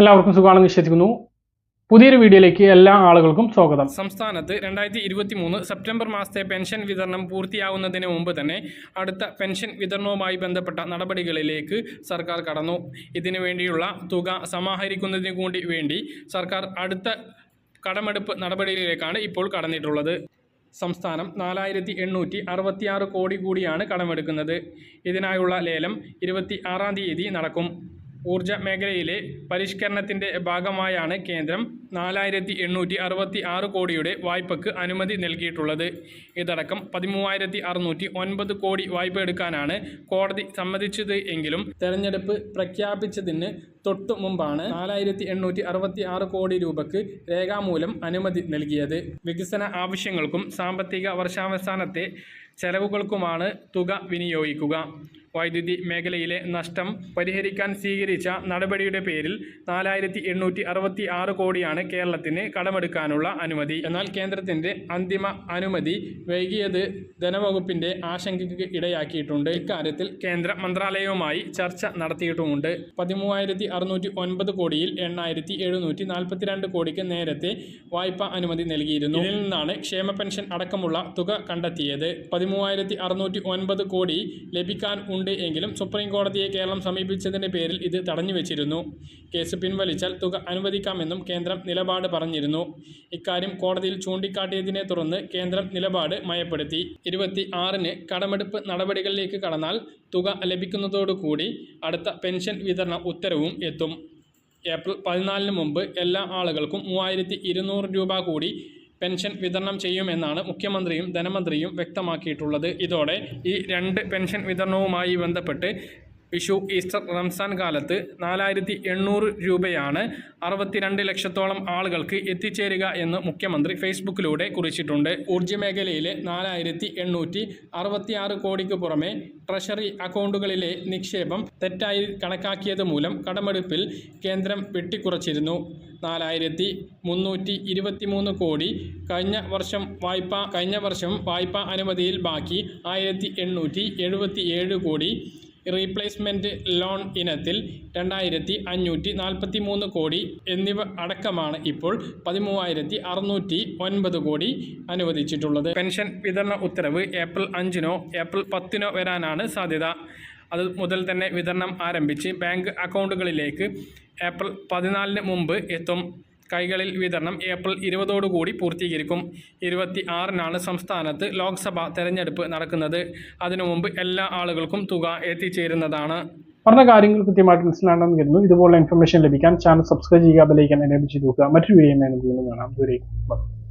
എല്ലാവർക്കും സുഖമാണെന്ന് വിശ്വസിക്കുന്നു. പുതിയൊരു വീഡിയോയിലേക്ക് എല്ലാ ആളുകൾക്കും സ്വാഗതം. സംസ്ഥാനത്ത് രണ്ടായിരത്തി ഇരുപത്തി മൂന്ന് സെപ്റ്റംബർ മാസത്തെ പെൻഷൻ വിതരണം പൂർത്തിയാവുന്നതിന് മുമ്പ് തന്നെ അടുത്ത പെൻഷൻ വിതരണവുമായി ബന്ധപ്പെട്ട നടപടികളിലേക്ക് സർക്കാർ കടന്നു. ഇതിനു വേണ്ടിയുള്ള തുക സമാഹരിക്കുന്നതിന് കൂടി വേണ്ടി സർക്കാർ അടുത്ത കടമെടുപ്പ് നടപടികളിലേക്കാണ് ഇപ്പോൾ കടന്നിട്ടുള്ളത്. സംസ്ഥാനം നാലായിരത്തി എണ്ണൂറ്റി അറുപത്തിയാറ് കോടി കൂടിയാണ് കടമെടുക്കുന്നത്. ഇതിനായുള്ള ലേലം ഇരുപത്തി ആറാം തീയതി നടക്കും. ഊർജ മേഖലയിലെ പരിഷ്കരണത്തിന്റെ ഭാഗമായാണ് കേന്ദ്രം. നാലായിരത്തി എണ്ണൂറ്റി അറുപത്തി ആറ് കോടിയുടെ വായ്പയ്ക്ക് അനുമതി നൽകിയിട്ടുള്ളത്. ഇതടക്കം പതിമൂവായിരത്തി അറുന്നൂറ്റി ഒൻപത് കോടി വായ്പ എടുക്കാനാണ് കോടതി സമ്മതിച്ചത് എങ്കിലും തെരഞ്ഞെടുപ്പ് പ്രഖ്യാപിച്ചതിന് തൊട്ടു മുമ്പാണ് നാലായിരത്തി എണ്ണൂറ്റി അറുപത്തി ആറ് കോടി രൂപയ്ക്ക് രേഖാമൂലം അനുമതി നൽകിയത്. വികസന ആവശ്യങ്ങൾക്കും സാമ്പത്തിക വർഷാവസാനത്തെ ചെലവുകൾക്കുമാണ് തുക വിനിയോഗിക്കുക. വൈദ്യുതി മേഖലയിലെ നഷ്ടം പരിഹരിക്കാൻ സ്വീകരിച്ച നടപടിയുടെ പേരിൽ നാലായിരത്തി എണ്ണൂറ്റി അറുപത്തി ആറ് കോടിയാണ് കേരളത്തിന് കടമെടുക്കാനുള്ള അനുമതി. എന്നാൽ കേന്ദ്രത്തിന്റെ അന്തിമ അനുമതി വൈകിയത് ധനവകുപ്പിന്റെ ആശങ്കയ്ക്ക് ഇടയാക്കിയിട്ടുണ്ട്. ഇക്കാര്യത്തിൽ കേന്ദ്ര മന്ത്രാലയവുമായി ചർച്ച നടത്തിയിട്ടുമുണ്ട്. പതിമൂവായിരത്തി അറുന്നൂറ്റി ഒൻപത് കോടിയിൽ എണ്ണായിരത്തി എഴുന്നൂറ്റി നാൽപ്പത്തിരണ്ട് കോടിക്ക് നേരത്തെ വായ്പ അനുമതി നൽകിയിരുന്നു. ഇതിൽ നിന്നാണ് ക്ഷേമ പെൻഷൻ അടക്കമുള്ള തുക കണ്ടെത്തിയത്. പതിമൂവായിരത്തി അറുന്നൂറ്റി ഒൻപത് കോടി ലഭിക്കാൻ ഉണ്ട് എങ്കിലും സുപ്രീം കോടതിയെ കേരളം സമീപിച്ചതിന്റെ പേരിൽ ഇത് തടഞ്ഞു വെച്ചിരുന്നു. കേസ് പിൻവലിച്ചാൽ തുക അനുവദിക്കാമെന്നും കേന്ദ്രം നിലപാട് പറഞ്ഞിരുന്നു. ഇക്കാര്യം കോടതിയിൽ ചൂണ്ടിക്കാട്ടിയതിനെ തുടർന്ന് കേന്ദ്രം നിലപാട് മയപ്പെടുത്തി. ഇരുപത്തി ആറിന് കടമെടുപ്പ് നടപടികളിലേക്ക് കടന്നാൽ തുക ലഭിക്കുന്നതോടുകൂടി അടുത്ത പെൻഷൻ വിതരണ ഉത്തരവും എത്തും. ഏപ്രിൽ പതിനാലിന് മുമ്പ് എല്ലാ ആളുകൾക്കും മൂവായിരത്തി ഇരുന്നൂറ് രൂപ കൂടി പെൻഷൻ വിതരണം ചെയ്യുമെന്നാണ് മുഖ്യമന്ത്രിയും ധനമന്ത്രിയും വ്യക്തമാക്കിയിട്ടുള്ളത്. ഇതോടെ ഈ രണ്ട് പെൻഷൻ വിതരണവുമായി ബന്ധപ്പെട്ട് വിഷു ഈസ്റ്റർ റംസാൻ കാലത്ത് നാലായിരത്തി എണ്ണൂറ് രൂപയാണ് അറുപത്തിരണ്ട് ലക്ഷത്തോളം ആളുകൾക്ക് എത്തിച്ചേരുക എന്ന് മുഖ്യമന്ത്രി ഫേസ്ബുക്കിലൂടെ കുറിച്ചിട്ടുണ്ട്. ഊർജ മേഖലയിലെ നാലായിരത്തി എണ്ണൂറ്റി അറുപത്തിയാറ് കോടിക്ക് പുറമെ ട്രഷറി അക്കൗണ്ടുകളിലെ നിക്ഷേപം തെറ്റായി കണക്കാക്കിയത് മൂലം കടമെടുപ്പിൽ കേന്ദ്രം വെട്ടിക്കുറച്ചിരുന്നു. നാലായിരത്തി മുന്നൂറ്റി ഇരുപത്തിമൂന്ന് കോടി കഴിഞ്ഞ വർഷം വായ്പ കഴിഞ്ഞ വർഷം വായ്പ അനുമതിയിൽ ബാക്കി ആയിരത്തി എണ്ണൂറ്റി എഴുപത്തി ഏഴ് കോടി റീപ്ലേസ്മെന്റ് ലോൺ ഇനത്തിൽ രണ്ടായിരത്തി അഞ്ഞൂറ്റി നാൽപ്പത്തി മൂന്ന് കോടി എന്നിവ അടക്കമാണ് ഇപ്പോൾ പതിമൂവായിരത്തി അറുന്നൂറ്റി ഒൻപത് കോടി അനുവദിച്ചിട്ടുള്ളത്. പെൻഷൻ വിതരണ ഉത്തരവ് ഏപ്രിൽ അഞ്ചിനോ ഏപ്രിൽ പത്തിനോ വരാനാണ് സാധ്യത. അത് മുതൽ തന്നെ വിതരണം ആരംഭിച്ച് ബാങ്ക് അക്കൗണ്ടുകളിലേക്ക് ഏപ്രിൽ പതിനാലിന് മുമ്പ് എത്തും. കൈകളിൽ വിതരണം ഏപ്രിൽ ഇരുപതോടുകൂടി പൂർത്തീകരിക്കും. ഇരുപത്തി ആറിനാണ് സംസ്ഥാനത്ത് ലോക്സഭ തെരഞ്ഞെടുപ്പ് നടക്കുന്നത്. അതിനു മുമ്പ് എല്ലാ ആളുകൾക്കും തുക എത്തിച്ചേരുന്നതാണ്. പറഞ്ഞ കാര്യങ്ങൾ കൃത്യമായിട്ട് മനസ്സിലാണെന്ന് കരുതുന്നു. ഇതുപോലുള്ള ഇൻഫർമേഷൻ ലഭിക്കാൻ ചാനൽ സബ്സ്ക്രൈബ് ചെയ്യുക ബെലൈക്കൻ എനേബിൾ ചെയ്ത് നോക്കുക. മറ്റൊരു വീഡിയോ കാണാം. ദൂരേക്ക്